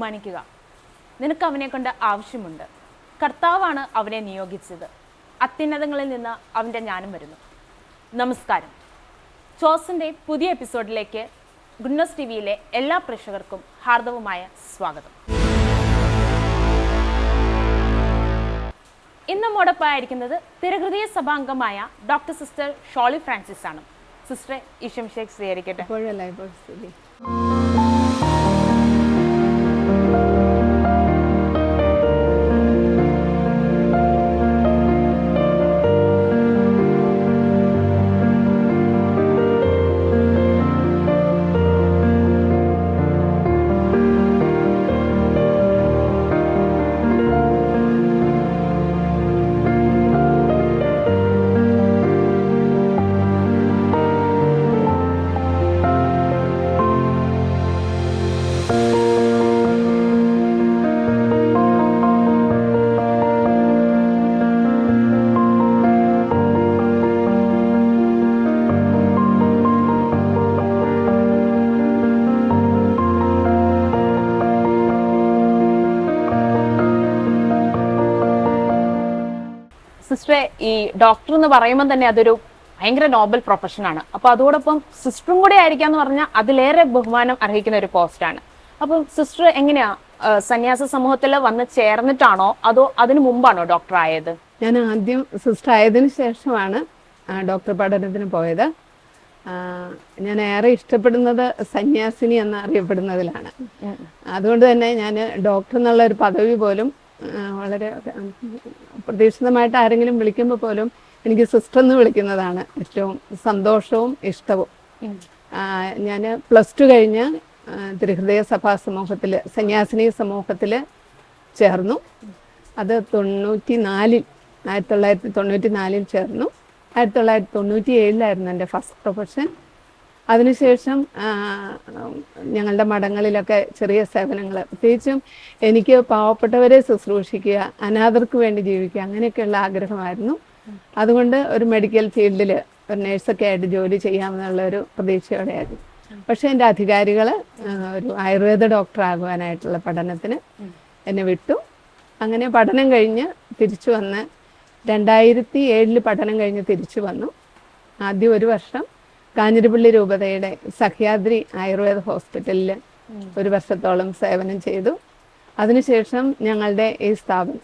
ബഹുമാനിക്കുക. നിനക്ക് അവനെ കൊണ്ട് ആവശ്യമുണ്ട്. കർത്താവാണ് അവനെ നിയോഗിച്ചത്. അത്യുന്നതങ്ങളിൽ നിന്ന് അവന്റെ ജ്ഞാനം വരുന്നു. നമസ്കാരം. ചോസിന്റെ പുതിയ എപ്പിസോഡിലേക്ക് ഗുഡ്നസ് ടി വിയിലെ എല്ലാ പ്രേക്ഷകർക്കും ഹാർദവുമായ സ്വാഗതം. ഇന്ന് മോടൊപ്പായിരിക്കുന്നത് തിരഹൃദയ സഭാംഗമായ ഡോക്ടർ സിസ്റ്റർ ഷോളി ഫ്രാൻസിസ് ആണ് സിസ്റ്ററെ ഈശംഷേക്ക് സ്വീകരിക്കട്ടെ. സിസ്റ്ററെ ഈ ഡോക്ടർ എന്ന് പറയുമ്പോൾ തന്നെ അതൊരു ഭയങ്കര നോബൽ പ്രൊഫഷനാണ് അപ്പൊ അതോടൊപ്പം സിസ്റ്ററും കൂടെ ആയിരിക്കാന്ന് പറഞ്ഞാൽ അതിലേറെ ബഹുമാനം അർഹിക്കുന്ന ഒരു പോസ്റ്റ് ആണ്. അപ്പം സിസ്റ്റർ എങ്ങനെയാ സന്യാസ സമൂഹത്തിൽ വന്ന് ചേർന്നിട്ടാണോ അതോ അതിനു മുമ്പാണോ ഡോക്ടർ ആയത്? ഞാൻ ആദ്യം സിസ്റ്റർ ആയതിനു ശേഷമാണ് ഡോക്ടർ പഠനത്തിന് പോയത്. ഞാൻ ഏറെ ഇഷ്ടപ്പെടുന്നത് സന്യാസിനി എന്ന് അറിയപ്പെടുന്നതിലാണ് അതുകൊണ്ട് തന്നെ ഞാൻ ഡോക്ടർ എന്നുള്ള ഒരു പദവി പോലും വളരെ പ്രതീക്ഷിതമായിട്ട് ആരെങ്കിലും വിളിക്കുമ്പോൾ പോലും എനിക്ക് സിസ്റ്റർ എന്ന് വിളിക്കുന്നതാണ് ഏറ്റവും സന്തോഷവും ഇഷ്ടവും. ഞാൻ പ്ലസ് ടു കഴിഞ്ഞ് തിരുഹൃദയ സഭാ സമൂഹത്തിൽ സന്യാസിനി സമൂഹത്തിൽ ചേർന്നു. അത് തൊണ്ണൂറ്റി നാലിൽ ആയിരത്തി തൊള്ളായിരത്തി തൊണ്ണൂറ്റി നാലിൽ ചേർന്നു. ആയിരത്തി തൊള്ളായിരത്തി തൊണ്ണൂറ്റി ഏഴിലായിരുന്നു എന്റെ ഫസ്റ്റ് പ്രൊഫഷൻ അതിനുശേഷം ഞങ്ങളുടെ മഠങ്ങളിലൊക്കെ ചെറിയ സേവനങ്ങൾ. പ്രത്യേകിച്ചും എനിക്ക് പാവപ്പെട്ടവരെ ശുശ്രൂഷിക്കുക അനാഥർക്ക് വേണ്ടി ജീവിക്കുക അങ്ങനെയൊക്കെയുള്ള ആഗ്രഹമായിരുന്നു. അതുകൊണ്ട് ഒരു മെഡിക്കൽ ഫീൽഡിൽ ഒരു നേഴ്സൊക്കെ ആയിട്ട് ജോലി ചെയ്യാമെന്നുള്ള ഒരു പ്രതീക്ഷയോടെയായിരുന്നു. പക്ഷെ എന്റെ അധികാരികൾ ഒരു ആയുർവേദ ഡോക്ടർ ആകുവാനായിട്ടുള്ള പഠനത്തിന് എന്നെ വിട്ടു. അങ്ങനെ പഠനം കഴിഞ്ഞ് തിരിച്ചു വന്ന് രണ്ടായിരത്തി ഏഴിൽ പഠനം കഴിഞ്ഞ് തിരിച്ചു വന്നു. ആദ്യം ഒരു വർഷം കാഞ്ഞിരപ്പള്ളി രൂപതയുടെ സഹ്യാദ്രി ആയുർവേദ ഹോസ്പിറ്റലിൽ ഒരു വർഷത്തോളം സേവനം ചെയ്തു. അതിനുശേഷം ഞങ്ങളുടെ ഈ സ്ഥാപനം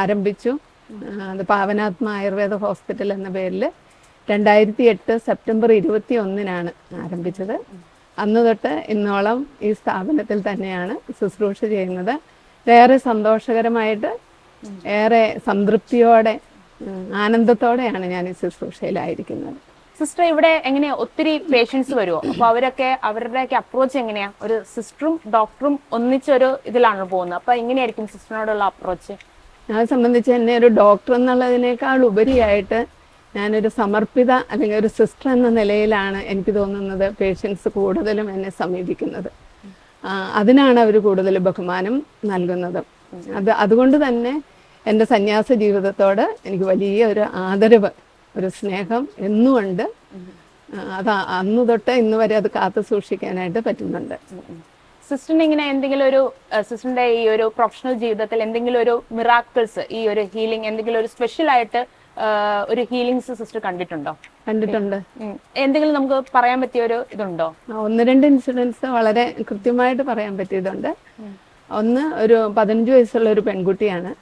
ആരംഭിച്ചു. അത് പാവനാത്മ ആയുർവേദ ഹോസ്പിറ്റൽ എന്ന പേരിൽ രണ്ടായിരത്തി എട്ട് സെപ്റ്റംബർ ഇരുപത്തി ഒന്നിനാണ് ആരംഭിച്ചത്. അന്ന് തൊട്ട് ഇന്നോളം ഈ സ്ഥാപനത്തിൽ തന്നെയാണ് ശുശ്രൂഷ ചെയ്യുന്നത്. ഏറെ സന്തോഷകരമായിട്ട് ഏറെ സംതൃപ്തിയോടെ ആനന്ദത്തോടെയാണ് ഞാൻ ഈ ശുശ്രൂഷയിലായിരിക്കുന്നത്. സിസ്റ്റർ ഇവിടെ എങ്ങനെയാ? ഒത്തിരി പേഷ്യൻസ് വരുമോ അപ്പൊ അവരൊക്കെ അവരുടെയൊക്കെ അപ്രോച്ച് എങ്ങനെയാ? ഒരു സിസ്റ്ററും ഡോക്ടറും ഒന്നിച്ചൊരു ഇതിലാണ് പോകുന്നത്? അപ്പൊ എങ്ങനെയായിരിക്കും സിസ്റ്ററിനോടുള്ള അപ്രോച്ച് ഞാൻ സംബന്ധിച്ച് എന്നെ ഒരു ഡോക്ടർ എന്നുള്ളതിനേക്കാൾ ഉപരിയായിട്ട് ഞാനൊരു സമർപ്പിത അല്ലെങ്കിൽ ഒരു സിസ്റ്റർ എന്ന നിലയിലാണ് എനിക്ക് തോന്നുന്നത് പേഷ്യൻസ് കൂടുതലും എന്നെ സമീപിക്കുന്നത്. അതിനാണ് അവർ കൂടുതൽ ബഹുമാനം നൽകുന്നത്. അത് അതുകൊണ്ട് തന്നെ എന്റെ സന്യാസ ജീവിതത്തോട് എനിക്ക് വലിയ ഒരു ആദരവ് ഒരു സ്നേഹം എന്നുമുണ്ട് അത് അന്ന് തൊട്ട് ഇന്ന് വരെ അത് കാത്തു സൂക്ഷിക്കാനായിട്ട് പറ്റുന്നുണ്ട്. സിസ്റ്ററിന് ഇങ്ങനെ എന്തെങ്കിലും ഒരു സിസ്റ്ററിന്റെ ഈ ഒരു പ്രൊഫഷണൽ ജീവിതത്തിൽ എന്തെങ്കിലും ഒരു മിറാക്കിൾസ് ഈ ഒരു ഹീലിംഗ് എന്തെങ്കിലും ഒരു സ്പെഷ്യൽ ആയിട്ട് ഒരു ഹീലിംഗ്സ് സിസ്റ്റർ കണ്ടിട്ടുണ്ടോ? കണ്ടിട്ടുണ്ട്. എന്തെങ്കിലും നമുക്ക് പറയാൻ പറ്റിയ ഒരു ഇതുണ്ടോ? ഒന്ന് രണ്ട് ഇൻസിഡൻസ് വളരെ കൃത്യമായിട്ട് പറയാൻ പറ്റിയതുണ്ട്. ഒന്ന് ഒരു പതിനഞ്ച് വയസ്സുള്ള ഒരു പെൺകുട്ടിയാണ്.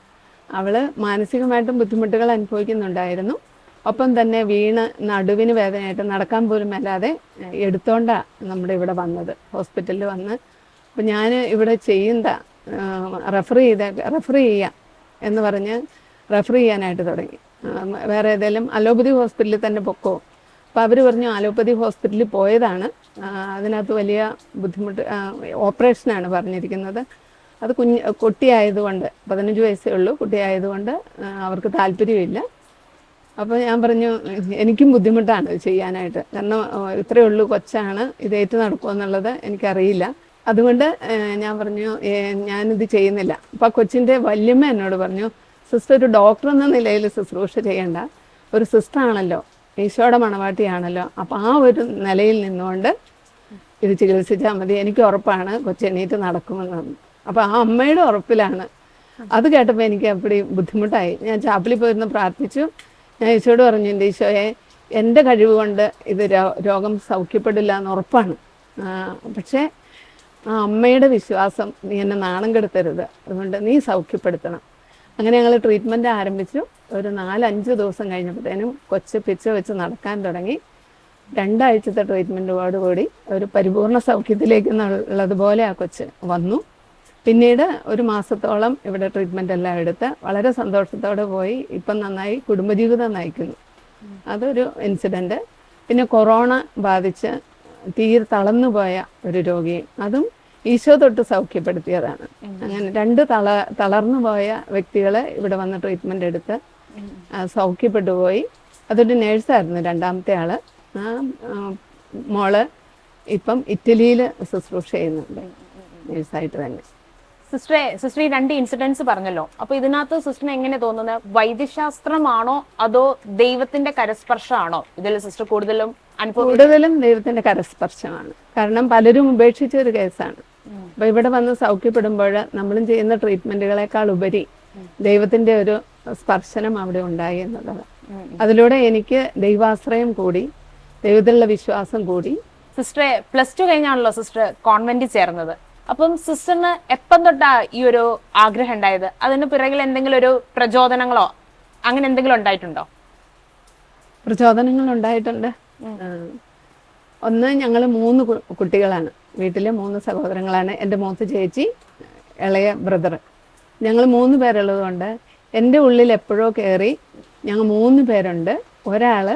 അവൾ മാനസികമായിട്ടും ബുദ്ധിമുട്ടുകൾ അനുഭവിക്കുന്നുണ്ടായിരുന്നു. ഒപ്പം തന്നെ വീണ് നടുവിന് വേദനയായിട്ട് നടക്കാൻ പോലും മേലാതെ എടുത്തോണ്ടാ നമ്മുടെ ഇവിടെ വന്നത്. ഹോസ്പിറ്റലിൽ വന്ന് അപ്പം ഞാൻ ഇവിടെ ചെയ്യുന്ന റെഫർ ചെയ്ത റെഫർ ചെയ്യാം എന്ന് പറഞ്ഞ് റെഫർ ചെയ്യാനായിട്ട് തുടങ്ങി. വേറെ ഏതെങ്കിലും അലോപ്പതി ഹോസ്പിറ്റലിൽ തന്നെ പൊക്കോ? അപ്പോൾ അവർ പറഞ്ഞു അലോപ്പതി ഹോസ്പിറ്റലിൽ പോയതാണ്. അതിനകത്ത് വലിയ ബുദ്ധിമുട്ട് ഓപ്പറേഷനാണ് പറഞ്ഞിരിക്കുന്നത്. അത് കുഞ്ഞ് കുട്ടിയായതുകൊണ്ട് പതിനഞ്ച് വയസ്സേ ഉള്ളൂ കുട്ടിയായതുകൊണ്ട് അവർക്ക് താല്പര്യമില്ല. അപ്പോൾ ഞാൻ പറഞ്ഞു എനിക്കും ബുദ്ധിമുട്ടാണ് ചെയ്യാനായിട്ട്. കാരണം ഇത്രയേ ഉള്ളൂ കൊച്ചാണ് ഇത് ഏറ്റു നടക്കുമെന്നുള്ളത് എനിക്കറിയില്ല. അതുകൊണ്ട് ഞാൻ പറഞ്ഞു ഞാനിത് ചെയ്യുന്നില്ല. അപ്പൊ ആ കൊച്ചിന്റെ വല്യമ്മ എന്നോട് പറഞ്ഞു സിസ്റ്റർ ഒരു ഡോക്ടർ എന്ന നിലയിൽ ശുശ്രൂഷ ചെയ്യേണ്ട. ഒരു സിസ്റ്റർ ആണല്ലോ ഈശോയുടെ മണവാട്ടിയാണല്ലോ. അപ്പോൾ ആ ഒരു നിലയിൽ നിന്നുകൊണ്ട് ഇത് ചികിത്സിച്ചാൽ മതി. എനിക്ക് ഉറപ്പാണ് കൊച്ചെണീറ്റ് നടക്കുമെന്ന് അപ്പോൾ ആ അമ്മയുടെ ഉറപ്പിലാണ്. അത് കേട്ടപ്പോൾ എനിക്ക് അപ്പടി ബുദ്ധിമുട്ടായി. ഞാൻ ചാപ്പിളിൽ പോയിരുന്നു പ്രാർത്ഥിച്ചു. ഞാൻ ഈശോട് പറഞ്ഞു എന്റെ ഈശോയെ എന്റെ കഴിവ് കൊണ്ട് ഇത് രോഗം സൗഖ്യപ്പെടില്ല എന്ന് ഉറപ്പാണ്. പക്ഷേ ആ അമ്മയുടെ വിശ്വാസം നീ എന്നെ നാണം കെടുത്തരുത്. അതുകൊണ്ട് നീ സൗഖ്യപ്പെടുത്തണം. അങ്ങനെ ഞങ്ങൾ ട്രീറ്റ്മെന്റ് ആരംഭിച്ചു. ഒരു നാലഞ്ച് ദിവസം കഴിഞ്ഞപ്പോഴത്തേനും കൊച്ച് പിച്ച വെച്ച് നടക്കാൻ തുടങ്ങി. രണ്ടാഴ്ചത്തെ ട്രീറ്റ്മെന്റോടുകൂടി ഒരു പരിപൂർണ സൗഖ്യത്തിലേക്ക് ഉള്ളതുപോലെ ആ കൊച്ച് വന്നു. പിന്നീട് ഒരു മാസത്തോളം ഇവിടെ ട്രീറ്റ്മെന്റ് എല്ലാം എടുത്ത് വളരെ സന്തോഷത്തോടെ പോയി. ഇപ്പം നന്നായി കുടുംബജീവിതം നയിക്കുന്നു. അതൊരു ഇൻസിഡന്റ് പിന്നെ കൊറോണ ബാധിച്ച് തീരെ തളർന്നു പോയ ഒരു രോഗിയും അതും ഈശോ തൊട്ട് സൗഖ്യപ്പെടുത്തിയതാണ്. അങ്ങനെ രണ്ട് തള തളർന്നു പോയ വ്യക്തികളെ ഇവിടെ വന്ന് ട്രീറ്റ്മെന്റ് എടുത്ത് സൗഖ്യപ്പെട്ടു പോയി. അതൊരു നേഴ്സായിരുന്നു രണ്ടാമത്തെ ആൾ. ആ ആ, മോൾ ഇപ്പം ഇറ്റലിയിൽ ശുശ്രൂഷ ചെയ്യുന്നുണ്ട്. നേഴ്സായിട്ട് തന്നെ. സിസ്റ്ററെ സിസ്റ്റർ ഈ രണ്ട് ഇൻസിഡൻസ് പറഞ്ഞല്ലോ. അപ്പൊ ഇതിനകത്ത് സിസ്റ്ററിന് എങ്ങനെ തോന്നുന്നത് വൈദ്യശാസ്ത്രമാണോ അതോ ദൈവത്തിന്റെ കരസ്പർശമാണോ? ഇതിൽ സിസ്റ്റർ കൂടുതലും അനുഭവം കൂടുതലും ദൈവത്തിന്റെ കരസ്പർശമാണ്. കാരണം പലരും ഉപേക്ഷിച്ച ഒരു കേസാണ്. അപ്പൊ ഇവിടെ വന്ന് സൗഖ്യപ്പെടുമ്പോൾ നമ്മളും ചെയ്യുന്ന ട്രീറ്റ്മെന്റുകളെക്കാൾ ഉപരി ദൈവത്തിന്റെ ഒരു സ്പർശനം അവിടെ ഉണ്ടായി എന്നുള്ളത്. അതിലൂടെ എനിക്ക് ദൈവാശ്രയം കൂടി ദൈവത്തിലുള്ള വിശ്വാസം കൂടി. സിസ്റ്ററെ പ്ലസ് ടു കഴിഞ്ഞാണല്ലോ സിസ്റ്റർ കോൺവെന്റിൽ ചേർന്നത്. അപ്പം സിസ്റ്ററിന് എപ്പം തൊട്ടാ ഈ ഒരു ആഗ്രഹം ഉണ്ടായത്? അതിന് പിറകിൽ എന്തെങ്കിലും ഒരു പ്രചോദനങ്ങളോ അങ്ങനെ എന്തെങ്കിലും ഉണ്ടായിട്ടുണ്ടോ? പ്രചോദനങ്ങൾ ഉണ്ടായിട്ടുണ്ട് ഒന്ന് ഞങ്ങൾ മൂന്ന് കുട്ടികളാണ്. വീട്ടിലെ മൂന്ന് സഹോദരങ്ങളാണ്. എന്റെ മൂത്ത ചേച്ചി ഇളയ ബ്രദർ ഞങ്ങൾ മൂന്ന് പേരുള്ളത് കൊണ്ട് എന്റെ ഉള്ളിൽ എപ്പോഴോ കയറി ഞങ്ങൾ മൂന്ന് പേരുണ്ട്. ഒരാൾ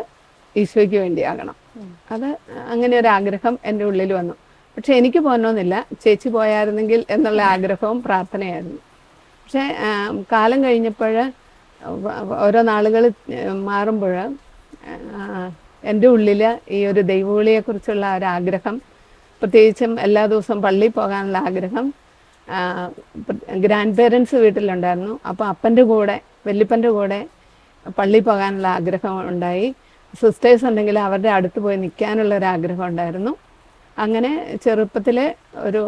ഈശോയ്ക്ക് വേണ്ടിയാകണം. അത് അങ്ങനെ ഒരു ആഗ്രഹം എന്റെ ഉള്ളിൽ വന്നു. പക്ഷെ എനിക്ക് പോകണമെന്നില്ല. ചേച്ചി പോയായിരുന്നെങ്കിൽ എന്നുള്ള ആഗ്രഹവും പ്രാർത്ഥനയായിരുന്നു. പക്ഷേ കാലം കഴിഞ്ഞപ്പോൾ ഓരോ നാളുകൾ മാറുമ്പോൾ എന്റെ ഉള്ളിൽ ഈ ഒരു ദൈവവിളിയെക്കുറിച്ചുള്ള ഒരു ആഗ്രഹം പ്രത്യേകിച്ചും എല്ലാ ദിവസവും പള്ളിയിൽ പോകാനുള്ള ആഗ്രഹം ഗ്രാൻഡ് പേരൻസ് വീട്ടിലുണ്ടായിരുന്നു. അപ്പോൾ അപ്പന്റെ കൂടെ വല്യപ്പന്റെ കൂടെ പള്ളി പോകാനുള്ള ആഗ്രഹം ഉണ്ടായി. സിസ്റ്റേഴ്സ് ഉണ്ടെങ്കിൽ അവരുടെ അടുത്ത് പോയി നിൽക്കാനുള്ള ഒരു ആഗ്രഹം ഉണ്ടായിരുന്നു. അങ്ങനെ ചെറുപ്പത്തിലെ ഒരു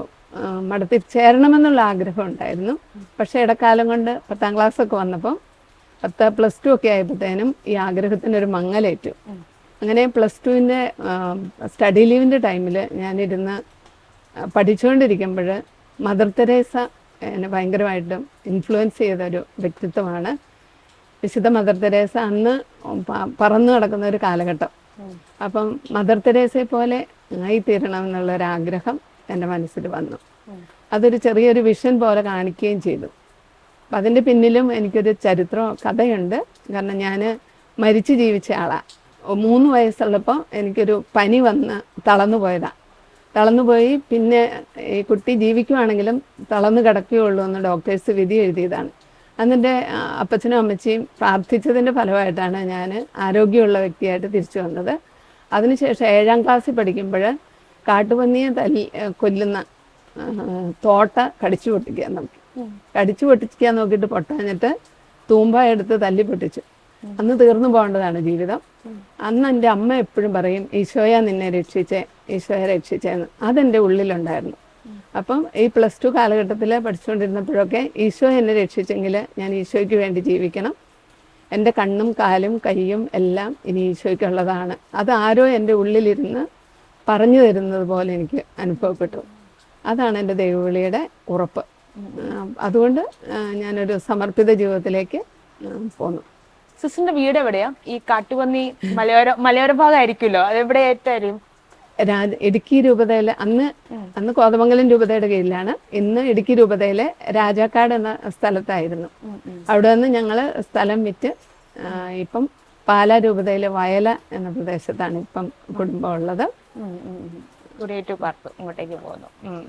മഠത്തിൽ ചേരണമെന്നുള്ള ആഗ്രഹം ഉണ്ടായിരുന്നു. പക്ഷേ ഇടക്കാലം കൊണ്ട് പത്താം ക്ലാസ് ഒക്കെ വന്നപ്പോൾ പത്ത് പ്ലസ് ടു ഒക്കെ ആയപ്പോഴത്തേനും ഈ ആഗ്രഹത്തിന് ഒരു മങ്ങലേറ്റു. അങ്ങനെ പ്ലസ് ടുവിന്റെ സ്റ്റഡി ലീവിന്റെ ടൈമിൽ ഞാനിരുന്ന് പഠിച്ചുകൊണ്ടിരിക്കുമ്പോൾ മദർ തെരേസ എന്നെ ഭയങ്കരമായിട്ടും ഇൻഫ്ലുവൻസ് ചെയ്ത ഒരു വ്യക്തിത്വമാണ് വിശുദ്ധ മദർ തെരേസ അന്ന് പറന്നു നടക്കുന്ന ഒരു കാലഘട്ടം. അപ്പം മദർ തെരേസയെ പോലെ ആയിത്തീരണം എന്നുള്ള ഒരു ആഗ്രഹം എന്റെ മനസ്സിൽ വന്നു. അതൊരു ചെറിയൊരു വിഷൻ പോലെ കാണിക്കുകയും ചെയ്തു. അപ്പം അതിന്റെ പിന്നിലും എനിക്കൊരു ചരിത്ര കഥയുണ്ട്. കാരണം ഞാൻ മരിച്ചു ജീവിച്ച ആളാണ് മൂന്ന് വയസ്സുള്ളപ്പോൾ എനിക്കൊരു പനി വന്ന് തളർന്നു പോയതാണ് തളർന്നുപോയി പിന്നെ ഈ കുട്ടി ജീവിക്കുവാണെങ്കിലും തളർന്നു കിടക്കുകയുള്ളൂ എന്ന് ഡോക്ടേഴ്സ് വിധി എഴുതിയതാണ്. അന്നെന്റെ അപ്പച്ചനും അമ്മച്ചിയും പ്രാർത്ഥിച്ചതിന്റെ ഫലമായിട്ടാണ് ഞാൻ ആരോഗ്യമുള്ള വ്യക്തിയായിട്ട് തിരിച്ചു വന്നത്. അതിനുശേഷം ഏഴാം ക്ലാസ്സിൽ പഠിക്കുമ്പോൾ കാട്ടുപന്നിയെ തല്ലി കൊല്ലുന്ന തോട്ട കടിച്ചു പൊട്ടിക്കാൻ നോക്കി. കടിച്ചു പൊട്ടിക്കാൻ നോക്കിയിട്ട് പൊട്ടാഞ്ഞിട്ട് തൂമ്പ എടുത്ത് തല്ലി പൊട്ടിച്ചു. അന്ന് തീർന്നു പോകേണ്ടതാണ് ജീവിതം. അന്ന് എന്റെ അമ്മ എപ്പോഴും പറയും ഈശോയ നിന്നെ രക്ഷിച്ചേ ഈശോയെ രക്ഷിച്ചേന്ന്. അതെന്റെ ഉള്ളിലുണ്ടായിരുന്നു. അപ്പം ഈ പ്ലസ് ടു കാലഘട്ടത്തിൽ പഠിച്ചുകൊണ്ടിരുന്നപ്പോഴൊക്കെ ഈശോ എന്നെ രക്ഷിച്ചെങ്കിൽ ഞാൻ ഈശോയ്ക്ക് വേണ്ടി ജീവിക്കണം. എന്റെ കണ്ണും കാലും കൈയും എല്ലാം ഇനി ഈശോയ്ക്കുള്ളതാണ്. അത് ആരോ എന്റെ ഉള്ളിലിരുന്ന് പറഞ്ഞു തരുന്നത് പോലെ എനിക്ക് അനുഭവപ്പെട്ടു. അതാണ് എന്റെ ദൈവവിളിയുടെ ഉറപ്പ്. അതുകൊണ്ട് ഞാനൊരു സമർപ്പിത ജീവിതത്തിലേക്ക് പോന്നു. സിസ്റ്ററിന്റെ വീട് എവിടെയാ? ഈ കാട്ടുപന്നി മലയോര മലയോര ഭാഗമായിരിക്കുമല്ലോ. അത് എവിടെ ആയിട്ടായിരിക്കും രാജ ഇടുക്കി രൂപതയിലെ അന്ന് അന്ന് കോതമംഗലം രൂപതയുടെ കീഴിലാണ്. ഇന്ന് ഇടുക്കി രൂപതയിലെ രാജാക്കാട് എന്ന സ്ഥലത്തായിരുന്നു. അവിടെ നിന്ന് ഞങ്ങൾ സ്ഥലം വിറ്റ് ഇപ്പം പാല രൂപതയിലെ വയല എന്ന പ്രദേശത്താണ് ഇപ്പം കുടുംബം ഉള്ളത്. ഇങ്ങോട്ടേക്ക് പോകുന്നു.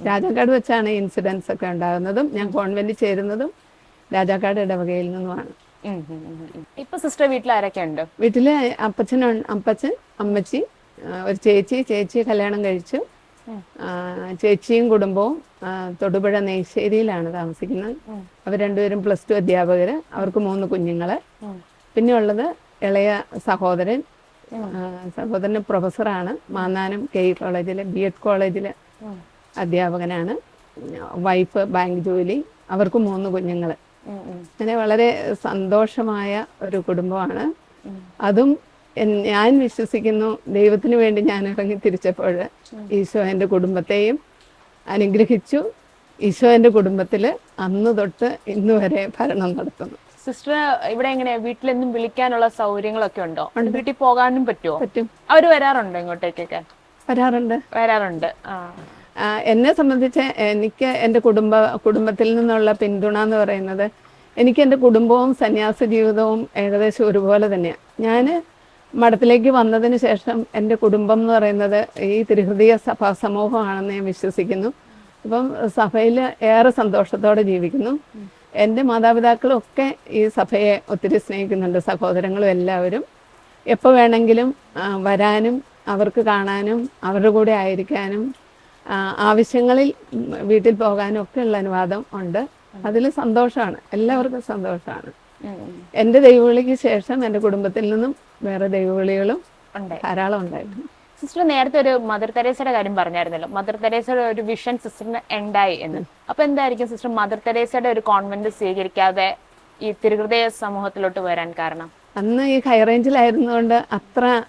രാജാക്കാട് വെച്ചാണ് ഇൻസിഡൻസ് ഒക്കെ ഉണ്ടാകുന്നതും ഞാൻ കോൺവെന്റിൽ ചേരുന്നതും രാജാക്കാട് ഇടവകയിൽ നിന്നുമാണ്. ഇപ്പൊ സിസ്റ്റർ വീട്ടിൽ ആരൊക്കെ ഉണ്ട്? വീട്ടിൽ അപ്പച്ചൻ അപ്പച്ചൻ അമ്മച്ചി ഒരു ചേച്ചി ചേച്ചി കല്യാണം കഴിച്ചു. ചേച്ചിയും കുടുംബവും തൊടുപുഴ നെയ്ശ്ശേരിയിലാണ് താമസിക്കുന്നത്. അവർ രണ്ടുപേരും പ്ലസ് ടു അധ്യാപകർ അവർക്ക് മൂന്ന് കുഞ്ഞുങ്ങൾ പിന്നെ ഉള്ളത് ഇളയ സഹോദരൻ. സഹോദരൻ പ്രൊഫസറാണ്. മാന്നാനം കെ ഇ കോളേജിലെ ബി എഡ് കോളേജിലെ അധ്യാപകനാണ്. വൈഫ് ബാങ്ക് ജോലി. അവർക്ക് മൂന്ന് കുഞ്ഞുങ്ങൾ അങ്ങനെ വളരെ സന്തോഷമായ ഒരു കുടുംബമാണ്. അതും ഞാൻ വിശ്വസിക്കുന്നു. ദൈവത്തിന് വേണ്ടി ഞാൻ ഇറങ്ങി തിരിച്ചപ്പോൾ ഈശോ എന്റെ കുടുംബത്തെയും അനുഗ്രഹിച്ചു. ഈശോ എന്റെ കുടുംബത്തിൽ അന്ന് തൊട്ട് ഇന്ന് വരെ ഭരണം നടത്തുന്നു. സിസ്റ്റർ ഇവിടെ എങ്ങനെയാ? വീട്ടിലെന്നും വിളിക്കാനുള്ള സൗകര്യങ്ങളൊക്കെ ഉണ്ടോ? വീട്ടിൽ പോകാനും പറ്റുമോ പറ്റും. അവർ വരാറുണ്ടോ ഇങ്ങോട്ടേക്കൊക്കെ? വരാറുണ്ട്. വരാറുണ്ട്. എന്നെ സംബന്ധിച്ച് എനിക്ക് എന്റെ കുടുംബ കുടുംബത്തിൽ നിന്നുള്ള പിന്തുണ എന്ന് പറയുന്നത് എനിക്ക് എന്റെ കുടുംബവും സന്യാസ ജീവിതവും ഏകദേശം ഒരുപോലെ തന്നെയാണ് ഞാൻ മഠത്തിലേക്ക് വന്നതിന് ശേഷം എന്റെ കുടുംബം എന്ന് പറയുന്നത് ഈ തിരുഹൃദയ സഭാ സമൂഹമാണെന്ന് ഞാൻ വിശ്വസിക്കുന്നു. അപ്പം സഭയിൽ ഏറെ സന്തോഷത്തോടെ ജീവിക്കുന്നു. എന്റെ മാതാപിതാക്കളും ഒക്കെ ഈ സഭയെ ഒത്തിരി സ്നേഹിക്കുന്നുണ്ട്. സഹോദരങ്ങളും എല്ലാവരും. എപ്പോൾ വേണമെങ്കിലും വരാനും അവർക്ക് കാണാനും അവരുടെ കൂടെ ആയിരിക്കാനും ആവശ്യങ്ങളിൽ വീട്ടിൽ പോകാനും ഒക്കെ ഉള്ള അനുവാദം ഉണ്ട്. അതിൽ സന്തോഷമാണ്. എല്ലാവർക്കും സന്തോഷമാണ്. എന്റെ ദൈവവിളിക്ക് ശേഷം എന്റെ കുടുംബത്തിൽ നിന്നും വേറെ ദൈവവിളികളും ധാരാളം ഉണ്ടായിരുന്നു. സിസ്റ്റർ നേരത്തെ ഒരു മദർ തെരേസയുടെ കാര്യം പറഞ്ഞായിരുന്നല്ലോ. മദർ തെരേസയുടെ ഒരു വിഷൻ സിസ്റ്ററിന് ഉണ്ടായി എന്ന്. അപ്പൊ എന്തായിരിക്കും സിസ്റ്റർ മദർ തെരേസയുടെ ഒരു കോൺവെന്റ് സ്വീകരിക്കാതെ ഈ തിരുഹൃദയ സമൂഹത്തിലോട്ട് വരാൻ കാരണം? അന്ന് ഈ ഹൈ റേഞ്ചിലായിരുന്നുകൊണ്ട് അത്ര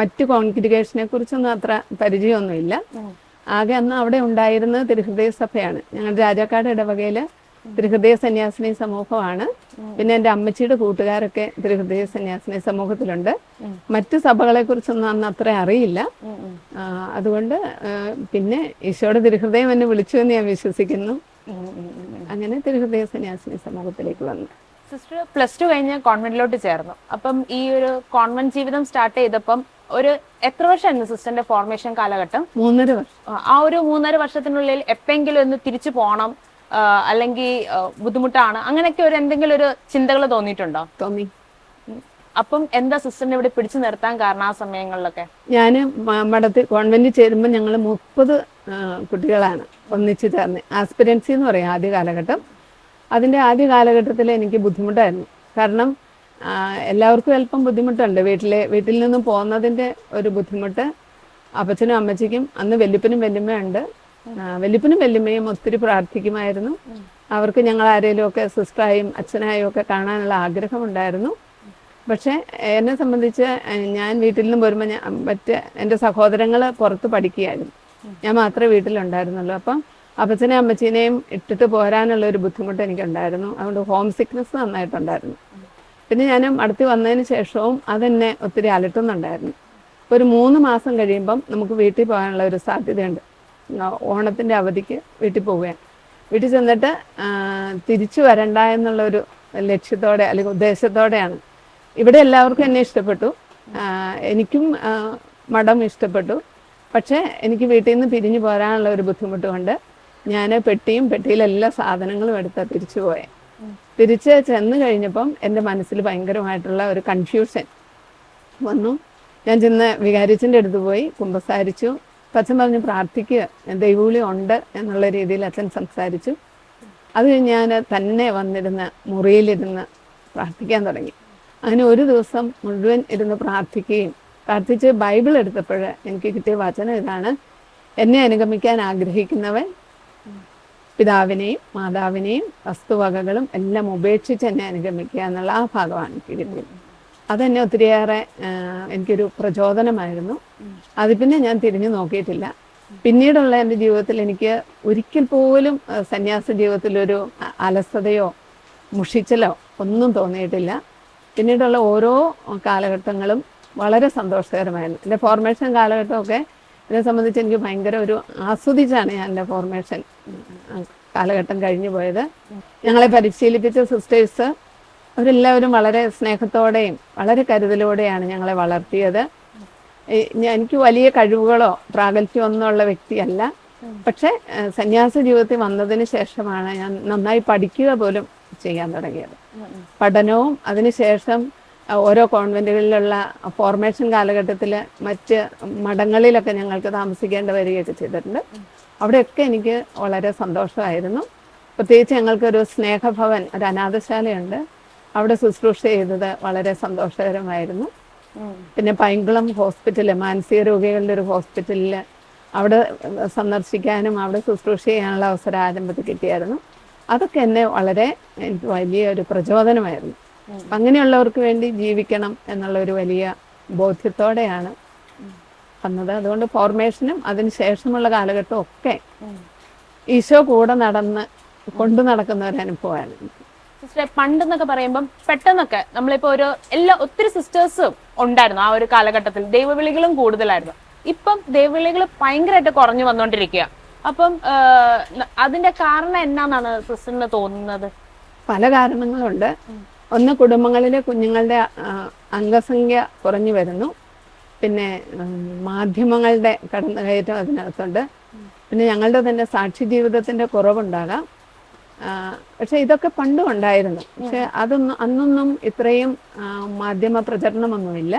മറ്റു കോൺഗ്രിഗേഷനെ കുറിച്ചൊന്നും അത്ര പരിചയമൊന്നുമില്ല. ആകെ അന്ന് അവിടെ ഉണ്ടായിരുന്നത് തിരുഹൃദയ സഭയാണ്. ഞങ്ങൾ രാജാക്കാട് ഇടവകയിൽ തിരുഹൃദയ സന്യാസിനി സമൂഹമാണ്. പിന്നെ എന്റെ അമ്മച്ചിയുടെ കൂട്ടുകാരൊക്കെ ത്രിഹൃദയ സന്യാസിനി സമൂഹത്തിലുണ്ട്. മറ്റു സഭകളെ കുറിച്ചൊന്നും അന്ന് അത്ര അറിയില്ല. അതുകൊണ്ട് പിന്നെ ഈശോയുടെ തിരുഹൃദയം എന്നെ വിളിച്ചു എന്ന് ഞാൻ വിശ്വസിക്കുന്നു. അങ്ങനെ തിരുഹൃദയ സന്യാസിനി സമൂഹത്തിലേക്ക് വന്നു. സിസ്റ്റർ പ്ലസ് ടു കഴിഞ്ഞ് കോൺവെന്റിലോട്ട് ചേർന്നു. അപ്പം ഈ ഒരു കോൺവെന്റ് ജീവിതം സ്റ്റാർട്ട് ചെയ്തപ്പം ഒരു എത്ര വർഷമായിരുന്നു സിസ്റ്ററിന്റെ ഫോർമേഷൻ കാലഘട്ടം? മൂന്നര വർഷം. ആ, ആ ഒരു മൂന്നര വർഷത്തിനുള്ളിൽ എപ്പെങ്കിലും ഒന്ന് തിരിച്ചു പോകണം അല്ലെങ്കിൽ ബുദ്ധിമുട്ടാണ്. അങ്ങനെയൊക്കെ ഒരു എന്തെങ്കിലും ഒരു ചിന്തകൾ തോന്നിയിട്ടുണ്ടോ? തോന്നി. അപ്പം എന്താ സിസ്റ്ററിനെ ഇവിടെ പിടിച്ചു നിർത്താൻ കാരണം ആ സമയങ്ങളിലൊക്കെ? ഞാൻ മഠത്തിൽ കോൺവെന്റിൽ ചേരുമ്പോൾ ഞങ്ങൾ മുപ്പത് കുട്ടികളാണ് ഒന്നിച്ചു ചേർന്ന്. ആസ്പിരൻസി എന്ന് പറയും ആദ്യ കാലഘട്ടം. അതിന്റെ ആദ്യ കാലഘട്ടത്തിൽ എനിക്ക് ബുദ്ധിമുട്ടായിരുന്നു. കാരണം എല്ലാവർക്കും അല്പം ബുദ്ധിമുട്ടുണ്ട്. വീട്ടിലെ വീട്ടിൽ നിന്നും പോകുന്നതിന്റെ ഒരു ബുദ്ധിമുട്ട് അപ്പച്ചനും അമ്മച്ചിക്കും അന്ന് വല്യപ്പനും വല്യമ്മയുണ്ട് വല്യപ്പനും വല്യമ്മയും ഒത്തിരി പ്രാർത്ഥിക്കുമായിരുന്നു. അവർക്ക് ഞങ്ങൾ ആരെങ്കിലും ഒക്കെ സിസ്റ്ററായും അച്ഛനായും ഒക്കെ കാണാനുള്ള ആഗ്രഹമുണ്ടായിരുന്നു. പക്ഷേ എന്നെ സംബന്ധിച്ച് ഞാൻ വീട്ടിൽ നിന്ന് വരുമ്പോൾ ഞാൻ മറ്റ് എന്റെ സഹോദരങ്ങൾ പുറത്ത് പഠിക്കുകയായിരുന്നു. ഞാൻ മാത്രമേ വീട്ടിലുണ്ടായിരുന്നുള്ളൂ. അപ്പം അപ്പച്ചനെയും അമ്മച്ചീനെയും ഇട്ടിട്ട് പോരാനുള്ള ഒരു ബുദ്ധിമുട്ട് എനിക്കുണ്ടായിരുന്നു. അതുകൊണ്ട് ഹോം സിക്നസ് നന്നായിട്ടുണ്ടായിരുന്നു. പിന്നെ ഞാൻ അടുത്ത് വന്നതിന് ശേഷവും അതെന്നെ ഒത്തിരി അലട്ടുന്നുണ്ടായിരുന്നു. ഒരു മൂന്ന് മാസം കഴിയുമ്പം നമുക്ക് വീട്ടിൽ പോകാനുള്ള ഒരു സാധ്യതയുണ്ട്. ഓണത്തിന്റെ അവധിക്ക് വീട്ടിൽ പോവുകയാണ്. വീട്ടിൽ ചെന്നിട്ട് തിരിച്ചു വരണ്ട എന്നുള്ള ഒരു ലക്ഷ്യത്തോടെ അല്ലെങ്കിൽ ഉദ്ദേശത്തോടെയാണ്. ഇവിടെ എല്ലാവർക്കും എന്നെ ഇഷ്ടപ്പെട്ടു. എനിക്കും മഠം ഇഷ്ടപ്പെട്ടു. പക്ഷേ എനിക്ക് വീട്ടിൽ നിന്ന് പിരിഞ്ഞു പോരാനുള്ള ഒരു ബുദ്ധിമുട്ട് കൊണ്ട് ഞാൻ പെട്ടിയും പെട്ടിയിലെല്ലാ സാധനങ്ങളും എടുത്ത് തിരിച്ചു പോയെ. തിരിച്ച് ചെന്ന് കഴിഞ്ഞപ്പം എന്റെ മനസ്സിൽ ഭയങ്കരമായിട്ടുള്ള ഒരു കൺഫ്യൂഷൻ വന്നു. ഞാൻ ചെന്ന് വികാരിച്ചന്റെ അടുത്ത് പോയി കുമ്പസാരിച്ചു. അച്ഛൻ പറഞ്ഞു പ്രാർത്ഥിക്കുക ദൈവവിളി ഉണ്ട് എന്നുള്ള രീതിയിൽ അച്ഛൻ സംസാരിച്ചു. അത് ഞാൻ തന്നെ വന്നിരുന്ന് മുറിയിലിരുന്ന് പ്രാർത്ഥിക്കാൻ തുടങ്ങി. അങ്ങനെ ഒരു ദിവസം മുഴുവൻ ഇരുന്ന് പ്രാർത്ഥിക്കുകയും പ്രാർത്ഥിച്ച് ബൈബിൾ എടുത്തപ്പോൾ എനിക്ക് കിട്ടിയ വചനം ഇതാണ് എന്നെ അനുഗമിക്കാൻ ആഗ്രഹിക്കുന്നവൻ പിതാവിനെയും മാതാവിനെയും വസ്തുവകകളും എല്ലാം ഉപേക്ഷിച്ച് എന്നെ അനുഗമിക്കുക എന്നുള്ള ആ ഭാഗമാണ് എനിക്ക് കിട്ടിയത്. അതെന്നെ ഒത്തിരിയേറെ എനിക്കൊരു പ്രചോദനമായിരുന്നു. അത് പിന്നെ ഞാൻ തിരിഞ്ഞു നോക്കിയിട്ടില്ല. പിന്നീടുള്ള എന്റെ ജീവിതത്തിൽ എനിക്ക് ഒരിക്കൽ പോലും സന്യാസ ജീവിതത്തിലൊരു അലസതയോ മുഷിച്ചലോ ഒന്നും തോന്നിയിട്ടില്ല. പിന്നീടുള്ള ഓരോ കാലഘട്ടങ്ങളും വളരെ സന്തോഷകരമായിരുന്നു. എന്റെ ഫോർമേഷൻ കാലഘട്ടമൊക്കെ എന്നെ സംബന്ധിച്ച് എനിക്ക് ഭയങ്കര ഒരു ആസ്വദിച്ചാണ് ഞാൻ എന്റെ ഫോർമേഷൻ കാലഘട്ടം കഴിഞ്ഞു പോയത്. ഞങ്ങളെ പരിശീലിപ്പിച്ച സിസ്റ്റേഴ്സ് അവരെല്ലാവരും വളരെ സ്നേഹത്തോടെയും വളരെ കരുതലോടെയാണ് ഞങ്ങളെ വളർത്തിയത്. എനിക്ക് വലിയ കഴിവുകളോ പ്രാഗൽഭ്യമോ ഒന്നുള്ള വ്യക്തിയല്ല. പക്ഷെ സന്യാസ ജീവിതത്തിൽ വന്നതിന് ശേഷമാണ് ഞാൻ നന്നായി പഠിക്കുക പോലും ചെയ്യാൻ തുടങ്ങിയത്. പഠനവും അതിനുശേഷം ഓരോ കോൺവെന്റുകളിലുള്ള ഫോർമേഷൻ കാലഘട്ടത്തിൽ മറ്റ് മഠങ്ങളിലൊക്കെ ഞങ്ങൾക്ക് താമസിക്കേണ്ടി വരികയൊക്കെ ചെയ്തിട്ടുണ്ട്. അവിടെയൊക്കെ എനിക്ക് വളരെ സന്തോഷമായിരുന്നു. പ്രത്യേകിച്ച് ഞങ്ങൾക്കൊരു സ്നേഹഭവൻ ഒരു അനാഥശാലയുണ്ട്. അവിടെ ശുശ്രൂഷ ചെയ്തത് വളരെ സന്തോഷകരമായിരുന്നു. പിന്നെ പൈങ്കുളം ഹോസ്പിറ്റൽ മാനസിക രോഗികളുടെ ഒരു ഹോസ്പിറ്റലിൽ അവിടെ സന്ദർശിക്കാനും അവിടെ ശുശ്രൂഷ ചെയ്യാനുള്ള അവസരം ആരംഭത്തിൽ കിട്ടിയായിരുന്നു. അതൊക്കെ എന്നെ വളരെ എനിക്ക് വലിയ ഒരു പ്രചോദനമായിരുന്നു. അങ്ങനെയുള്ളവർക്ക് വേണ്ടി ജീവിക്കണം എന്നുള്ള ഒരു വലിയ ബോധ്യത്തോടെയാണ് വന്നത്. അതുകൊണ്ട് ഫോർമേഷനും അതിന് ശേഷമുള്ള കാലഘട്ടവും ഒക്കെ ഈശോ കൂടെ നടന്ന് കൊണ്ടു നടക്കുന്ന ഒരു അനുഭവമാണ് സിസ്റ്ററെ പണ്ടെന്നൊക്കെ പറയുമ്പം പെട്ടെന്നൊക്കെ നമ്മളിപ്പോ ഒരു എല്ലാ ഒത്തിരി സിസ്റ്റേഴ്സും ഉണ്ടായിരുന്നു ആ ഒരു കാലഘട്ടത്തിൽ. ദൈവവിളികളും കൂടുതലായിരുന്നു. ഇപ്പം ദൈവവിളികൾ ഭയങ്കരമായിട്ട് കുറഞ്ഞു വന്നുകൊണ്ടിരിക്കുക അപ്പം അതിന്റെ കാരണം എന്നാന്നാണ് സിസ്റ്ററിന് തോന്നുന്നത്? പല കാരണങ്ങളുണ്ട്. ഒന്ന് കുടുംബങ്ങളിലെ കുഞ്ഞുങ്ങളുടെ അംഗസംഖ്യ കുറഞ്ഞു വരുന്നു. പിന്നെ മാധ്യമങ്ങളുടെ കടന്നുകയറ്റം അതിനകത്തുണ്ട്. പിന്നെ ഞങ്ങളുടെ തന്നെ സാക്ഷി ജീവിതത്തിന്റെ കുറവുണ്ടാകാം. പക്ഷെ ഇതൊക്കെ പണ്ടും ഉണ്ടായിരുന്നു. പക്ഷെ അതൊന്നും അന്നൊന്നും ഇത്രയും മാധ്യമ പ്രചരണമൊന്നുമില്ല.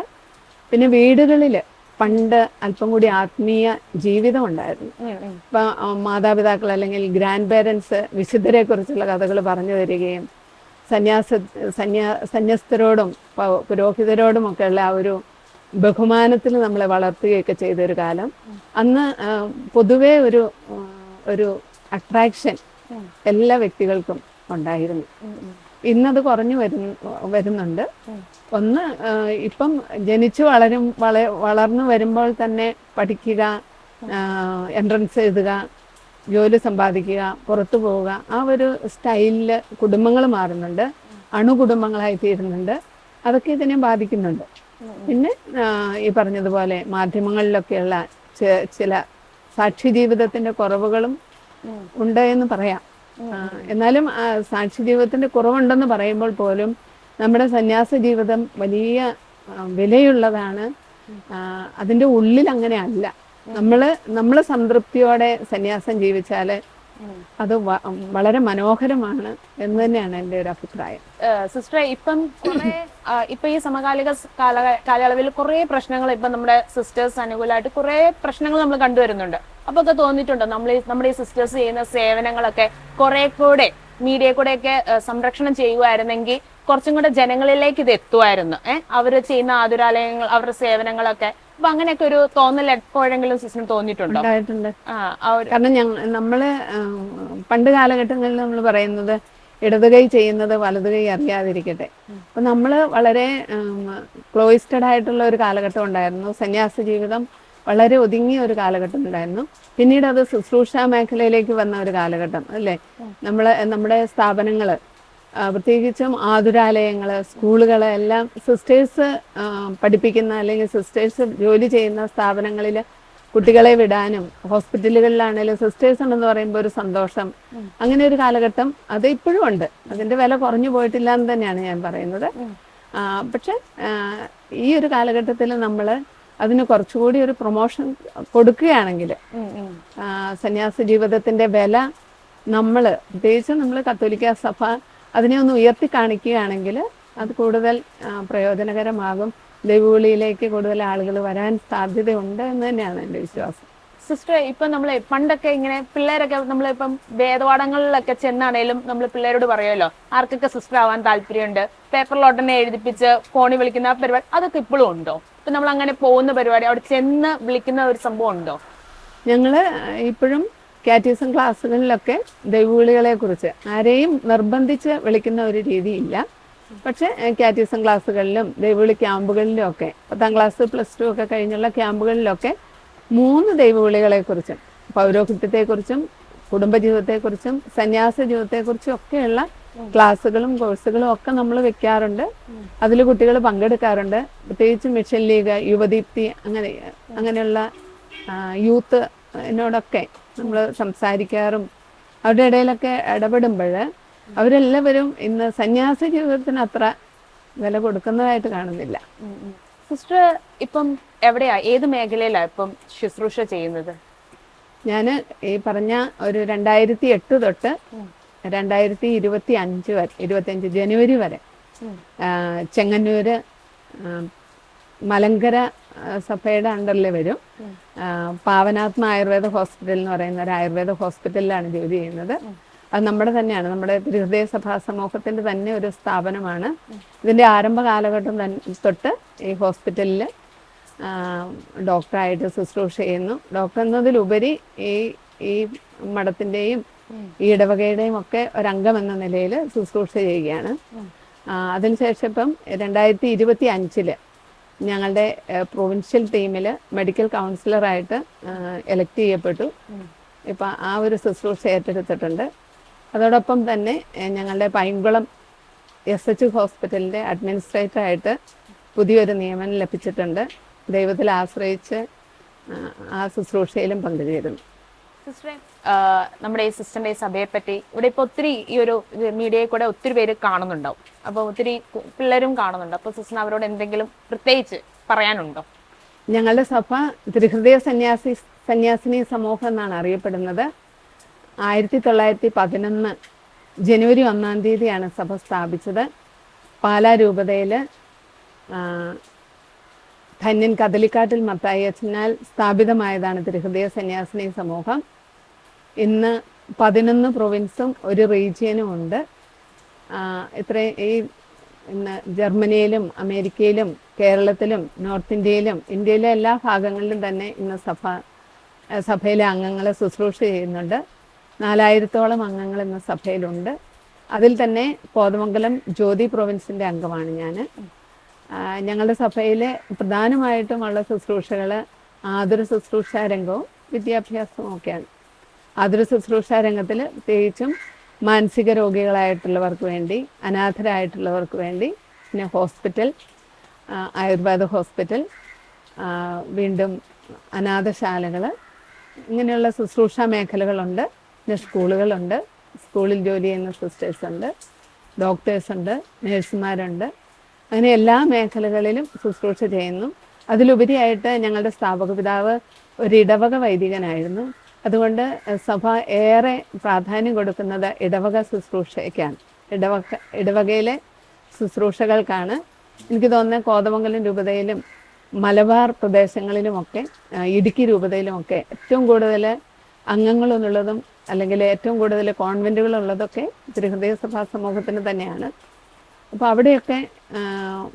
പിന്നെ വീടുകളിൽ പണ്ട് അല്പം കൂടി ആത്മീയ ജീവിതം ഉണ്ടായിരുന്നു. ഇപ്പൊ മാതാപിതാക്കൾ അല്ലെങ്കിൽ ഗ്രാൻഡ് പേരൻസ് വിശുദ്ധരെ കുറിച്ചുള്ള കഥകൾ പറഞ്ഞു തരികയും സന്യാസ സന്യാ സന്യസ്തരോടും പുരോഹിതരോടും ഒക്കെയുള്ള ആ ഒരു ബഹുമാനത്തിൽ നമ്മളെ വളർത്തുകയൊക്കെ ചെയ്തൊരു കാലം. അന്ന് പൊതുവേ ഒരു ഒരു അട്രാക്ഷൻ എല്ലാ വ്യക്തികൾക്കും ഉണ്ടായിരുന്നു. ഇന്നത് കുറഞ്ഞു വരുന്നു വരുന്നുണ്ട്. ഒന്ന് ഇപ്പം ജനിച്ചു വളരും വള വളർന്നു വരുമ്പോൾ തന്നെ പഠിക്കുക എൻട്രൻസ് എഴുതുക ജോലി സമ്പാദിക്കുക പുറത്തു പോവുക ആ ഒരു സ്റ്റൈലിൽ കുടുംബങ്ങൾ മാറുന്നുണ്ട്. അണുകുടുംബങ്ങളായി തീരുന്നുണ്ട്. അതൊക്കെ ഇതിനെ ബാധിക്കുന്നുണ്ട്. പിന്നെ ഈ പറഞ്ഞതുപോലെ മാധ്യമങ്ങളിലൊക്കെയുള്ള ചില സാക്ഷി ജീവിതത്തിന്റെ കുറവുകളും ഉണ്ട് എന്ന് പറയാം എന്നാലും സാക്ഷി ജീവിതത്തിന്റെ കുറവുണ്ടെന്ന് പറയുമ്പോൾ പോലും നമ്മുടെ സന്യാസ ജീവിതം വലിയ വിലയുള്ളതാണ്. അതിന്റെ ഉള്ളിൽ അങ്ങനെ അല്ല. നമ്മൾ നമ്മൾ സംതൃപ്തിയോടെ സന്യാസം ജീവിച്ചാൽ അത് വളരെ മനോഹരമാണ് എന്ന് തന്നെയാണ് എന്റെ ഒരു അഭിപ്രായം. സിസ്റ്റർ ഇപ്പം കുറെ ഇപ്പൊ ഈ സമകാലിക കാലയളവിൽ കുറെ പ്രശ്നങ്ങൾ ഇപ്പൊ നമ്മുടെ സിസ്റ്റേഴ്സ് അനുകൂലമായിട്ട് കുറെ പ്രശ്നങ്ങൾ നമ്മൾ കണ്ടുവരുന്നുണ്ട്. അപ്പൊ ഒക്കെ തോന്നിയിട്ടുണ്ടോ. നമ്മൾ നമ്മുടെ ഈ സിസ്റ്റേഴ്സ് ചെയ്യുന്ന സേവനങ്ങളൊക്കെ കുറെ കൂടെ മീഡിയ കൂടെ ഒക്കെ സംരക്ഷണം ചെയ്യുമായിരുന്നെങ്കിൽ കുറച്ചും കൂടെ ജനങ്ങളിലേക്ക് ഇത് എത്തുമായിരുന്നു ഏഹ് അവർ ചെയ്യുന്ന ആതുരാലയങ്ങൾ അവരുടെ സേവനങ്ങളൊക്കെ. അപ്പൊ അങ്ങനെയൊക്കെ ഒരു തോന്നൽ എപ്പോഴെങ്കിലും സിസ്റ്റർ തോന്നിയിട്ടുണ്ടോ? കാരണം ഞങ്ങൾ നമ്മൾ പണ്ട് കാലഘട്ടങ്ങളിൽ നമ്മൾ പറയുന്നത് ഇടത് കൈ ചെയ്യുന്നത് വലത് കൈ അറിയാതിരിക്കട്ടെ. അപ്പൊ നമ്മൾ വളരെ ക്ലോയിസ്റ്റഡ് ആയിട്ടുള്ള ഒരു കാലഘട്ടം ഉണ്ടായിരുന്നു. സന്യാസ ജീവിതം വളരെ ഒതുങ്ങിയ ഒരു കാലഘട്ടം ഉണ്ടായിരുന്നു. പിന്നീട് അത് ശുശ്രൂഷ മേഖലയിലേക്ക് വന്ന ഒരു കാലഘട്ടം അല്ലേ? നമ്മളെ നമ്മുടെ സ്ഥാപനങ്ങൾ ആ, പ്രത്യേകിച്ചും ആതുരാലയങ്ങൾ സ്കൂളുകൾ എല്ലാം സിസ്റ്റേഴ്സ് പഠിപ്പിക്കുന്ന അല്ലെങ്കിൽ സിസ്റ്റേഴ്സ് ജോലി ചെയ്യുന്ന സ്ഥാപനങ്ങളിൽ കുട്ടികളെ വിടാനും ഹോസ്പിറ്റലുകളിലാണെങ്കിലും സിസ്റ്റേഴ്സ് ഉണ്ടെന്ന് പറയുമ്പോൾ ഒരു സന്തോഷം. അങ്ങനെ ഒരു കാലഘട്ടം അത് ഇപ്പോഴും ഉണ്ട്. അതിന്റെ വില കുറഞ്ഞു പോയിട്ടില്ല എന്ന് തന്നെയാണ് ഞാൻ പറയുന്നത്. പക്ഷെ ഈ ഒരു കാലഘട്ടത്തിൽ നമ്മൾ അതിന് കുറച്ചുകൂടി ഒരു പ്രൊമോഷൻ കൊടുക്കുകയാണെങ്കിൽ. സന്യാസ ജീവിതത്തിന്റെ വില നമ്മൾ പ്രത്യേകിച്ച് നമ്മൾ കത്തോലിക്ക സഭ അതിനെ ഒന്ന് ഉയർത്തി കാണിക്കുകയാണെങ്കിൽ അത് കൂടുതൽ പ്രയോജനകരമാകും. ദൈവവിളിയിലേക്ക് കൂടുതൽ ആളുകൾ വരാൻ സാധ്യതയുണ്ട് എന്ന് തന്നെയാണ് എന്റെ വിശ്വാസം. സിസ്റ്റർ ഇപ്പൊ നമ്മൾ പണ്ടൊക്കെ ഇങ്ങനെ പിള്ളേരൊക്കെ നമ്മളിപ്പം വേദപാഠങ്ങളിലൊക്കെ ചെന്നാണേലും നമ്മൾ പിള്ളേരോട് പറയുമല്ലോ ആർക്കൊക്കെ സിസ്റ്റർ ആവാൻ താല്പര്യമുണ്ട്? പേപ്പറിലോട്ടനെ എഴുതിപ്പിച്ച് ഫോണിൽ വിളിക്കുന്ന പരിപാടി അതൊക്കെ ഇപ്പോഴും ഉണ്ടോ? ഇപ്പൊ നമ്മൾ അങ്ങനെ പോകുന്ന പരിപാടി അവിടെ ചെന്ന് വിളിക്കുന്ന ഒരു സംഭവം ഉണ്ടോ? ഞങ്ങൾ ഇപ്പോഴും കാറ്റീസം ക്ലാസ്സുകളിലൊക്കെ ദൈവവിളികളെ കുറിച്ച് ആരെയും നിർബന്ധിച്ച് വിളിക്കുന്ന ഒരു രീതിയില്ല. പക്ഷെ കാറ്റീസം ക്ലാസ്സുകളിലും ദൈവവിളി ക്യാമ്പുകളിലും ഒക്കെ പത്താം ക്ലാസ് പ്ലസ് ടു ഒക്കെ കഴിഞ്ഞുള്ള ക്യാമ്പുകളിലൊക്കെ മൂന്ന് ദൈവവിളികളെ കുറിച്ചും പൗരോഹിത്യത്തെക്കുറിച്ചും കുടുംബജീവിതത്തെക്കുറിച്ചും സന്യാസ ജീവിതത്തെക്കുറിച്ചും ഒക്കെയുള്ള ക്ലാസ്സുകളും കോഴ്സുകളും ഒക്കെ നമ്മൾ വെക്കാറുണ്ട്. അതിൽ കുട്ടികൾ പങ്കെടുക്കാറുണ്ട്. പ്രത്യേകിച്ച് മിഷൻ ലീഗ് യുവദീപ്തി അങ്ങനെ അങ്ങനെയുള്ള യൂത്ത് എന്നോടൊക്കെ നമ്മൾ സംസാരിക്കാറും. അവരുടെ ഇടയിലൊക്കെ ഇടപെടുമ്പോൾ അവരെല്ലാവരും ഇന്ന് സന്യാസ ജീവിതത്തിന് അത്ര വില കൊടുക്കുന്നതായിട്ട് കാണുന്നില്ല. സിസ്റ്റർ ഇപ്പം എവിടെയാ? ഏത് മേഖലയിലാ ഇപ്പം ശുശ്രൂഷ ചെയ്യുന്നത്? ഞാൻ ഈ പറഞ്ഞ ഒരു രണ്ടായിരത്തി എട്ട് തൊട്ട് രണ്ടായിരത്തി ഇരുപത്തി അഞ്ച് വരെ ഇരുപത്തിയഞ്ച് ജനുവരി വരെ. ചെങ്ങന്നൂര് മലങ്കര സഭയുടെ അണ്ടറിൽ വരും. പാവനാത്മ ആയുർവേദ ഹോസ്പിറ്റൽ എന്ന് പറയുന്ന ഒരു ആയുർവേദ ഹോസ്പിറ്റലിലാണ് ജോലി ചെയ്യുന്നത്. അത് നമ്മുടെ തന്നെയാണ്. നമ്മുടെ തിരുഹൃദയ സഭാ സമൂഹത്തിന്റെ തന്നെ ഒരു സ്ഥാപനമാണ്. ഇതിന്റെ ആരംഭ കാലഘട്ടം തൊട്ട് ഈ ഹോസ്പിറ്റലിൽ ഡോക്ടറായിട്ട് ശുശ്രൂഷ ചെയ്യുന്നു. ഡോക്ടർ എന്നതിലുപരി ഈ ഈ മഠത്തിന്റെയും ഈ ഇടവകയുടെയും ഒക്കെ ഒരംഗം എന്ന നിലയിൽ ശുശ്രൂഷ ചെയ്യുകയാണ്. അതിനുശേഷം ഇപ്പം രണ്ടായിരത്തി ഇരുപത്തി അഞ്ചിൽ ഞങ്ങളുടെ പ്രൊവിൻഷ്യൽ ടീമിൽ മെഡിക്കൽ കൗൺസിലറായിട്ട് എലക്ട് ചെയ്യപ്പെട്ടു. ഇപ്പം ആ ഒരു ശുശ്രൂഷ ഏറ്റെടുത്തിട്ടുണ്ട്. അതോടൊപ്പം തന്നെ ഞങ്ങളുടെ പൈങ്കുളം എസ് എച്ച് ഹോസ്പിറ്റലിന്റെ അഡ്മിനിസ്ട്രേറ്ററായിട്ട് പുതിയൊരു നിയമനം ലഭിച്ചിട്ടുണ്ട്. ദൈവത്തിൽ ആശ്രയിച്ച് ആ ശുശ്രൂഷയിലും പങ്കുചേരുന്നു. സിസ്റ്ററെ നമ്മുടെ ഈ സിസ്റ്ററിന്റെ ഈ പറ്റി ഇവിടെ ഇപ്പൊ ഒത്തിരി ഈ ഒരു മീഡിയയിൽ കൂടെ ഒത്തിരി പേര് കാണുന്നുണ്ടാവും. അപ്പൊ ഒത്തിരി പിള്ളേരും കാണുന്നുണ്ട്. അപ്പൊ സിസ്റ്റർ അവരോട് എന്തെങ്കിലും പ്രത്യേകിച്ച് പറയാനുണ്ടോ? ഞങ്ങളുടെ സഭ ത്രിഹൃദയ സന്യാസി സന്യാസിനി സമൂഹം എന്നാണ് അറിയപ്പെടുന്നത്. ആയിരത്തി തൊള്ളായിരത്തി പതിനൊന്ന് ജനുവരി ഒന്നാം തീയതിയാണ് സഭ സ്ഥാപിച്ചത്. പാലാ രൂപതയിൽ ധന്യൻ കദലിക്കാട്ടിൽ മത്തായി അച്ഛനാൽ സ്ഥാപിതമായതാണ് തിരുഹൃദയ സന്യാസിനി സമൂഹം. ഇന്ന് പതിനൊന്ന് പ്രൊവിൻസും ഒരു റീജിയനും ഉണ്ട്. ഇത്ര ഈ ഇന്ന് ജർമ്മനിയിലും അമേരിക്കയിലും കേരളത്തിലും നോർത്ത് ഇന്ത്യയിലും ഇന്ത്യയിലെ എല്ലാ ഭാഗങ്ങളിലും തന്നെ ഇന്ന് സഭ സഭയിലെ അംഗങ്ങളെ ശുശ്രൂഷ ചെയ്യുന്നുണ്ട്. നാലായിരത്തോളം അംഗങ്ങൾ ഇന്ന് സഭയിലുണ്ട്. അതിൽ തന്നെ കോതമംഗലം ജ്യോതി പ്രൊവിൻസിന്റെ അംഗമാണ് ഞാൻ ഞങ്ങളുടെ സഭയിലെ പ്രധാനമായിട്ടുമുള്ള ശുശ്രൂഷകൾ ആതുര ശുശ്രൂഷാ രംഗവും വിദ്യാഭ്യാസവും ഒക്കെയാണ്. ആതുര ശുശ്രൂഷാ രംഗത്തിൽ പ്രത്യേകിച്ചും മാനസിക രോഗികളായിട്ടുള്ളവർക്ക് വേണ്ടി അനാഥരായിട്ടുള്ളവർക്ക് വേണ്ടി പിന്നെ ഹോസ്പിറ്റൽ ആയുർവേദ ഹോസ്പിറ്റൽ വീണ്ടും അനാഥശാലകൾ ഇങ്ങനെയുള്ള ശുശ്രൂഷ മേഖലകളുണ്ട്. പിന്നെ സ്കൂളുകളുണ്ട്. സ്കൂളിൽ ജോലി ചെയ്യുന്ന സിസ്റ്റേഴ്സ് ഉണ്ട് ഡോക്ടേഴ്സ് ഉണ്ട് നഴ്സുമാരുണ്ട്. അങ്ങനെ എല്ലാ മേഖലകളിലും ശുശ്രൂഷ ചെയ്യുന്നു. അതിലുപരിയായിട്ട് ഞങ്ങളുടെ സ്ഥാപക പിതാവ് ഒരു ഇടവക വൈദികനായിരുന്നു. അതുകൊണ്ട് സഭ ഏറെ പ്രാധാന്യം കൊടുക്കുന്നത് ഇടവക ശുശ്രൂഷയ്ക്കാണ്. ഇടവക ഇടവകയിലെ ശുശ്രൂഷകൾക്കാണ്. എനിക്ക് തോന്നുന്നത് കോതമംഗലം രൂപതയിലും മലബാർ പ്രദേശങ്ങളിലുമൊക്കെ ഇടുക്കി രൂപതയിലുമൊക്കെ ഏറ്റവും കൂടുതൽ അംഗങ്ങളെന്നുള്ളതും അല്ലെങ്കിൽ ഏറ്റവും കൂടുതൽ കോൺവെന്റുകളുള്ളതൊക്കെ തിരുഹൃദയ സഭാ സമൂഹത്തിന് തന്നെയാണ്. അപ്പോൾ അവിടെയൊക്കെ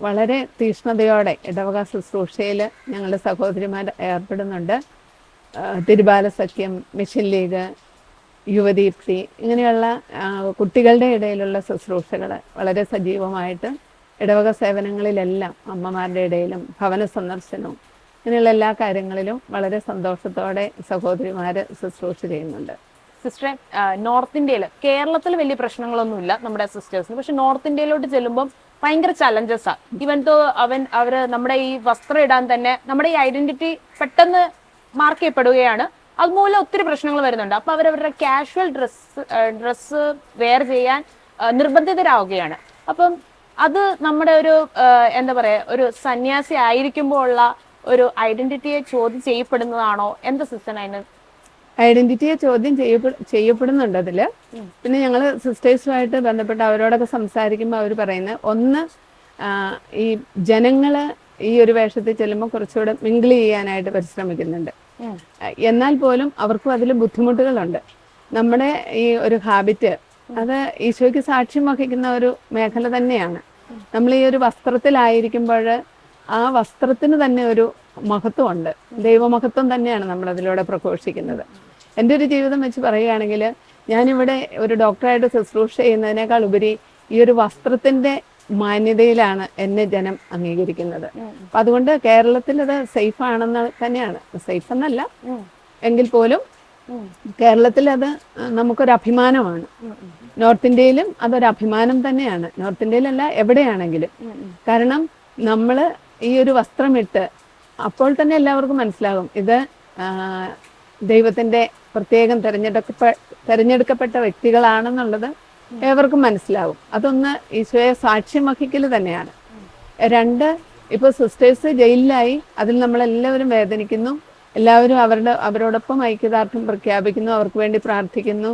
വളരെ തീഷ്ണതയോടെ ഇടവക ശുശ്രൂഷയിൽ ഞങ്ങളുടെ സഹോദരിമാർ ഏർപ്പെടുന്നുണ്ട്. തിരുബാല സഖ്യം മിഷൻ ലീഗ് യുവദീപ്തി ഇങ്ങനെയുള്ള കുട്ടികളുടെ ഇടയിലുള്ള ശുശ്രൂഷകൾ വളരെ സജീവമായിട്ട് ഇടവക സേവനങ്ങളിലെല്ലാം അമ്മമാരുടെ ഇടയിലും ഭവന സന്ദർശനവും ഇങ്ങനെയുള്ള എല്ലാ കാര്യങ്ങളിലും വളരെ സന്തോഷത്തോടെ സഹോദരിമാർ ശുശ്രൂഷ ചെയ്യുന്നുണ്ട്. സിസ്റ്ററെ നോർത്ത് ഇന്ത്യയിൽ കേരളത്തിൽ വലിയ പ്രശ്നങ്ങളൊന്നുമില്ല നമ്മുടെ സിസ്റ്റേഴ്സിന്. പക്ഷെ നോർത്ത് ഇന്ത്യയിലോട്ട് ചെല്ലുമ്പോൾ ഭയങ്കര ചലഞ്ചസ്. ആ ഇവൻ തോ അവൻ അവർ നമ്മുടെ ഈ വസ്ത്രം ഇടാൻ തന്നെ നമ്മുടെ ഈ ഐഡന്റിറ്റി പെട്ടെന്ന് മാർക്ക് ചെയ്യപ്പെടുകയാണ്. അതുമൂലം ഒത്തിരി പ്രശ്നങ്ങൾ വരുന്നുണ്ട്. അപ്പൊ അവരവരുടെ കാഷ്വൽ ഡ്രസ് ഡ്രസ്സ് വെയർ ചെയ്യാൻ നിർബന്ധിതരാവുകയാണ്. അപ്പം അത് നമ്മുടെ ഒരു എന്താ പറയാ ഒരു സന്യാസി ആയിരിക്കുമ്പോൾ ഉള്ള ഒരു ഐഡന്റിറ്റിയെ ചോദ്യം ചെയ്യപ്പെടുന്നതാണോ? എന്താ സിസ്റ്റർ അതിന് ഐഡന്റിറ്റിയെ ചോദ്യം ചെയ്യപ്പെടുന്നുണ്ട് അതിൽ. പിന്നെ ഞങ്ങൾ സിസ്റ്റേഴ്സുമായിട്ട് ബന്ധപ്പെട്ട് അവരോടൊക്കെ സംസാരിക്കുമ്പോൾ അവർ പറയുന്നത് ഒന്ന് ഈ ജനങ്ങൾ ഈ ഒരു വേഷത്തിൽ ചെല്ലുമ്പോൾ കുറച്ചുകൂടെ മിങ്കിൾ ചെയ്യാനായിട്ട് പരിശ്രമിക്കുന്നുണ്ട്. എന്നാൽ പോലും അവർക്കും അതിൽ ബുദ്ധിമുട്ടുകളുണ്ട്. നമ്മുടെ ഈ ഒരു ഹാബിറ്റ് അത് ഈശോയ്ക്ക് സാക്ഷ്യം വഹിക്കുന്ന ഒരു മേഖല തന്നെയാണ്. നമ്മൾ ഈ ഒരു വസ്ത്രത്തിലായിരിക്കുമ്പോൾ ആ വസ്ത്രത്തിന് തന്നെ ഒരു മഹത്വമുണ്ട്. ദൈവമഹത്വം തന്നെയാണ് നമ്മൾ അതിലൂടെ പ്രഘോഷിക്കുന്നത്. എന്റെ ഒരു ജീവിതം വെച്ച് പറയുകയാണെങ്കിൽ ഞാനിവിടെ ഒരു ഡോക്ടറായിട്ട് ശുശ്രൂഷ ചെയ്യുന്നതിനേക്കാൾ ഉപരി ഈ ഒരു വസ്ത്രത്തിന്റെ മാന്യതയിലാണ് എന്നെ ജനം അംഗീകരിക്കുന്നത്. അപ്പം അതുകൊണ്ട് കേരളത്തിൽ അത് സേഫ് ആണെന്ന് തന്നെയാണ്. സേഫ് എന്നല്ല. എങ്കിൽ പോലും കേരളത്തിൽ അത് നമുക്കൊരു അഭിമാനമാണ്. നോർത്ത് ഇന്ത്യയിലും അതൊരു അഭിമാനം തന്നെയാണ്. നോർത്ത് ഇന്ത്യയിലല്ല എവിടെയാണെങ്കിലും കാരണം നമ്മൾ ഈ ഒരു വസ്ത്രമിട്ട് അപ്പോൾ തന്നെ എല്ലാവർക്കും മനസ്സിലാകും. ഇത് ദൈവത്തിന്റെ പ്രത്യേകം തിരഞ്ഞെടുക്കപ്പെ തിരഞ്ഞെടുക്കപ്പെട്ട വ്യക്തികളാണെന്നുള്ളത് ഏവർക്കും മനസ്സിലാവും. അതൊന്ന് ഈശോയെ സാക്ഷ്യം വഹിക്കൽ തന്നെയാണ്. രണ്ട് ഇപ്പോൾ സിസ്റ്റേഴ്സ് ജയിലിലായി അതിൽ നമ്മളെല്ലാവരും വേദനിക്കുന്നു. എല്ലാവരും അവരുടെ അവരോടൊപ്പം ഐക്യദാർഢ്യം പ്രഖ്യാപിക്കുന്നു അവർക്ക് വേണ്ടി പ്രാർത്ഥിക്കുന്നു.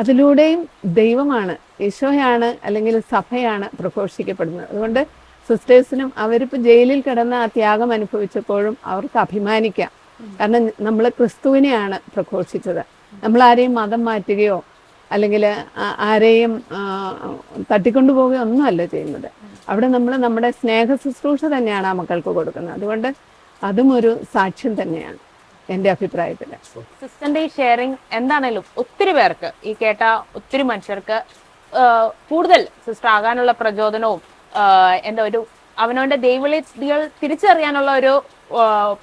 അതിലൂടെയും ദൈവമാണ് ഈശോയാണ് അല്ലെങ്കിൽ സഭയാണ് പ്രഘോഷിക്കപ്പെടുന്നത്. അതുകൊണ്ട് സിസ്റ്റേഴ്സിനും അവരിപ്പോൾ ജയിലിൽ കിടന്ന ആ ത്യാഗം അനുഭവിച്ചപ്പോഴും അവർക്ക് അഭിമാനിക്കാം. കാരണം നമ്മൾ ക്രിസ്തുവിനെയാണ് പ്രഘോഷിച്ചത്. നമ്മൾ ആരെയും മതം മാറ്റുകയോ അല്ലെങ്കിൽ ആരെയും തട്ടിക്കൊണ്ടു പോവുകയോ ഒന്നുമല്ല ചെയ്യുന്നത്. അവിടെ നമ്മൾ നമ്മുടെ സ്നേഹ ശുശ്രൂഷ തന്നെയാണ് ആ മക്കൾക്ക് കൊടുക്കുന്നത്. അതുകൊണ്ട് അതും ഒരു സാക്ഷ്യം തന്നെയാണ് എന്റെ അഭിപ്രായത്തിൽ സിസ്റ്ററിന്റെ ഈ ഷെയറിംഗ് എന്താണേലും ഒത്തിരി പേർക്ക് ഈ കേട്ട ഒത്തിരി മനുഷ്യർക്ക് കൂടുതൽ സിസ്റ്റർ ആകാനുള്ള പ്രചോദനവും എന്താ ഒരു അവനവന്റെ ദൈവവിളികൾ തിരിച്ചറിയാനുള്ള ഒരു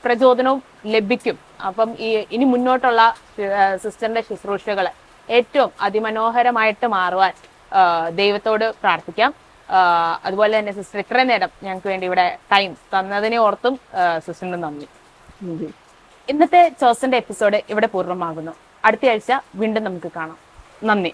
പ്രചോദനവും ലഭിക്കും. അപ്പം ഈ ഇനി മുന്നോട്ടുള്ള സിസ്റ്ററിന്റെ ശുശ്രൂഷകൾ ഏറ്റവും അതിമനോഹരമായിട്ട് മാറുവാൻ ദൈവത്തോട് പ്രാർത്ഥിക്കാം. അതുപോലെ തന്നെ സിസ്റ്റർ ഇത്രയും നേരം ഞങ്ങൾക്ക് വേണ്ടി ഇവിടെ ടൈം തന്നതിനെ ഓർത്തും സിസ്റ്ററിന് നന്ദി. ഇന്നത്തെ ചോസന്റെ എപ്പിസോഡ് ഇവിടെ പൂർണമാകുന്നു. അടുത്തയാഴ്ച വീണ്ടും നമുക്ക് കാണാം. നന്ദി.